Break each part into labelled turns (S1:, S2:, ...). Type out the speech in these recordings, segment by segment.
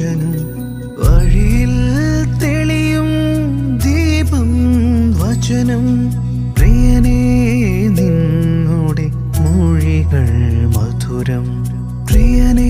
S1: പുരുഷനും വഴിയിൽ തെളിയും ദീപം വചനം. പ്രിയനേ നിന്നോടെ മൊഴികൾ മധുരം.
S2: പ്രിയനേ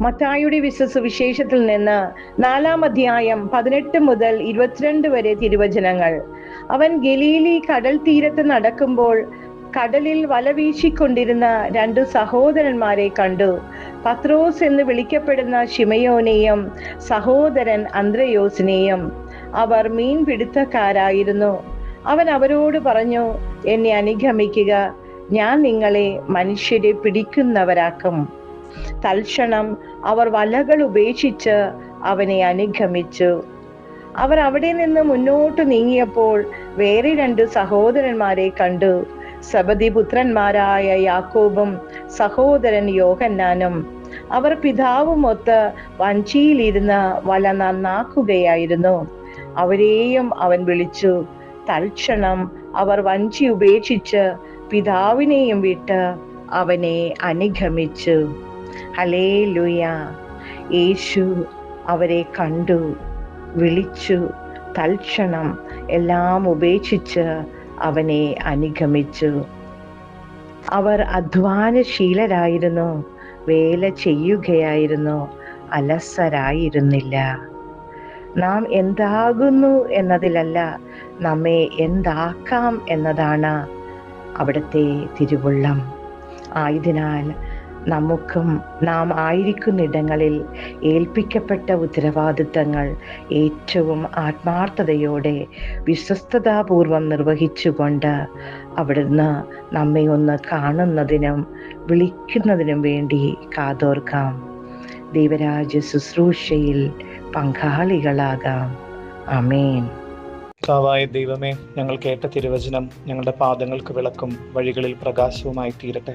S3: മത്തായുടെ വിശ്വസുവിശേഷത്തിൽ നിന്ന് നാലാം അധ്യായം പതിനെട്ട് മുതൽ ഇരുപത്തിരണ്ട് വരെ തിരുവചനങ്ങൾ. അവൻ ഗലീലി കടൽ തീരത്ത് നടക്കുമ്പോൾ കടലിൽ വല വീശിക്കൊണ്ടിരുന്ന രണ്ട് സഹോദരന്മാരെ കണ്ടു. പത്രോസ് എന്ന് വിളിക്കപ്പെടുന്ന ഷിമയോനെയും സഹോദരൻ അന്ത്രയോസിനെയും അവർ മീൻ പിടുത്തക്കാരായിരുന്നു. അവൻ അവരോട് പറഞ്ഞു എന്നെ അനുഗമിക്കുക ഞാൻ നിങ്ങളെ മനുഷ്യരെ പിടിക്കുന്നവരാക്കും. തൽക്ഷണം അവർ വലകൾ ഉപേക്ഷിച്ച് അവനെ അനുഗമിച്ചു. അവർ അവിടെ നിന്ന് മുന്നോട്ട് നീങ്ങിയപ്പോൾ വേറെ രണ്ട് സഹോദരന്മാരെ കണ്ടു. സബതി പുത്രന്മാരായ യാക്കോബും സഹോദരൻ യോഹന്നാനും. അവർ പിതാവുമൊത്ത് വഞ്ചിയിലിരുന്ന് വല നന്നാക്കുകയായിരുന്നു. അവരെയും അവൻ വിളിച്ചു. തൽക്ഷണം അവർ വഞ്ചി ഉപേക്ഷിച്ച് പിതാവിനെയും വിട്ട് അവനെ അനുഗമിച്ചു. ഹലേ ലുയ യേശു അവരെ കണ്ടു വിളിച്ചു തൽക്ഷണം എല്ലാം ഉപേക്ഷിച്ച് അവനെ അനുഗമിച്ചു. അവർ അധ്വാനശീലരായിരുന്നു വേല ചെയ്യുകയായിരുന്നു അലസരായിരുന്നില്ല. നാം എന്താകുന്നു എന്നതിലല്ല നമ്മെ എന്താക്കാം എന്നതാണ് അവിടുത്തെ തിരുവുള്ളം. ആയതിനാൽ നമുക്കും നാം ആയിരിക്കുന്നിടങ്ങളിൽ ഏൽപ്പിക്കപ്പെട്ട ഉത്തരവാദിത്തങ്ങൾ ഏറ്റവും ആത്മാർത്ഥതയോടെ വിശ്വസ്തതാപൂർവം നിർവഹിച്ചുകൊണ്ട് അവിടുന്ന് നമ്മെ ഒന്ന് കാണുന്നതിനും വിളിക്കുന്നതിനും വേണ്ടി കാതോർക്കാം. ദൈവരാജ ശുശ്രൂഷയിൽ പങ്കാളികളാകാം. അമേൻ
S2: കർത്താവായ ദൈവമേ ഞങ്ങൾ കേട്ട തിരുവചനം ഞങ്ങളുടെ പാദങ്ങൾക്ക് വിളക്കും വഴികളിൽ പ്രകാശവുമായി തീരട്ടെ.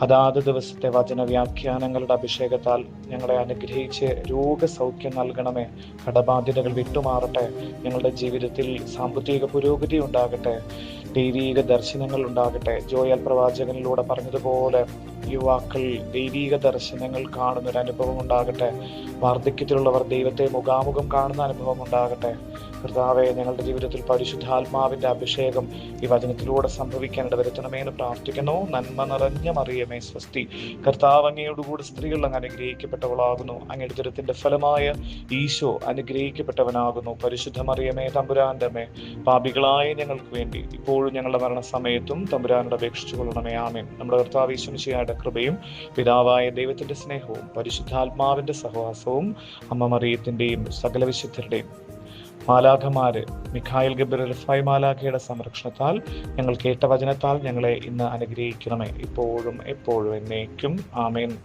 S2: അതാത് ദിവസത്തെ വചന വ്യാഖ്യാനങ്ങളുടെ അഭിഷേകത്താൽ ഞങ്ങളെ അനുഗ്രഹിച്ച് രോഗസൗഖ്യം നൽകണമേ. കടബാധ്യതകൾ വിട്ടുമാറട്ടെ. ഞങ്ങളുടെ ജീവിതത്തിൽ സാമ്പത്തിക പുരോഗതി ഉണ്ടാകട്ടെ. ദൈവീക ദർശനങ്ങൾ ഉണ്ടാകട്ടെ ജോയൽ പ്രവാചകനിലൂടെ പറഞ്ഞതുപോലെ യുവാക്കൾ ദൈവീക ദർശനങ്ങൾ കാണുന്ന ഒരു അനുഭവം ഉണ്ടാകട്ടെ വാർദ്ധക്യത്തിലുള്ളവർ ദൈവത്തെ മുഖാമുഖം കാണുന്ന അനുഭവം ഉണ്ടാകട്ടെ കർത്താവെ ഞങ്ങളുടെ ജീവിതത്തിൽ പരിശുദ്ധാത്മാവിന്റെ അഭിഷേകം ഈ വചനത്തിലൂടെ സംഭവിക്കാൻ വരുത്തണമേന്ന് പ്രാർത്ഥിക്കുന്നു. നന്മ നിറഞ്ഞ മറിയമേ സ്വസ്തി. കർത്താവ് അങ്ങയോടുകൂടി സ്ത്രീകൾ അങ്ങ് അനുഗ്രഹിക്കപ്പെട്ടവളാകുന്നു. അങ്ങയുടെ ദുരത്തിന്റെ ഫലമായ ഈശോ അനുഗ്രഹിക്കപ്പെട്ടവനാകുന്നു. പരിശുദ്ധ മറിയമേ മേ പാപികളായ ഞങ്ങൾക്ക് വേണ്ടി ഇപ്പോഴും ഞങ്ങളുടെ മരണസമയത്തും തമ്പുരാനോട് അപേക്ഷിച്ചു കൊള്ളണമേ. ആമേൻ. നമ്മുടെ കർത്താവ് ഈശ്വമിശിയായുടെ കൃപയും പിതാവായ ദൈവത്തിന്റെ സ്നേഹവും പരിശുദ്ധാത്മാവിന്റെ സഹവാസവും അമ്മ മറിയത്തിന്റെയും സകല വിശുദ്ധരുടെയും മാലാഖമാര് മിഖായിൽ ഗബിർ റിഫായ് മാലാഖയുടെ സംരക്ഷണത്താൽ ഞങ്ങൾ കേട്ട വചനത്താൽ ഞങ്ങളെ ഇന്ന് അനുഗ്രഹിക്കണമേ. ഇപ്പോഴും എപ്പോഴും എന്നേക്കും. ആമേൻ.